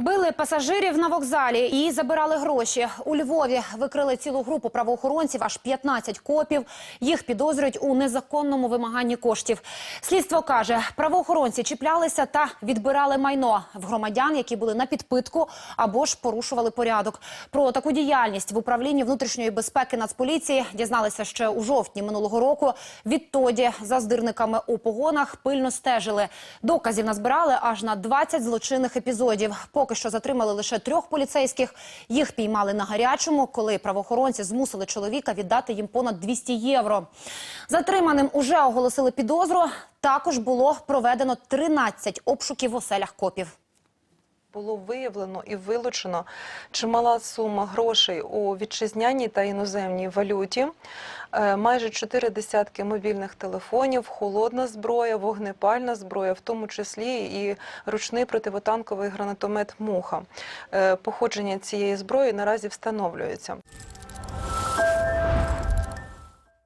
Били пасажирів на вокзалі і забирали гроші. У Львові викрили цілу групу правоохоронців, аж 15 копів. Їх підозрюють у незаконному вимаганні коштів. Слідство каже, правоохоронці чіплялися та відбирали майно в громадян, які були на підпитку або ж порушували порядок. Про таку діяльність в управлінні внутрішньої безпеки Нацполіції дізналися ще у жовтні минулого року. Відтоді за здирниками у погонах пильно стежили. Доказів назбирали аж на 20 злочинних епізодів. Поки що затримали лише трьох поліцейських. Їх піймали на гарячому, коли правоохоронці змусили чоловіка віддати їм понад 200 євро. Затриманим уже оголосили підозру. Також було проведено 13 обшуків в оселях копів. Було виявлено і вилучено чимала сума грошей у вітчизняній та іноземній валюті, е, майже чотири десятки мобільних телефонів, холодна зброя, вогнепальна зброя, в тому числі і ручний противотанковий гранатомет «Муха». Е, Походження цієї зброї наразі встановлюється.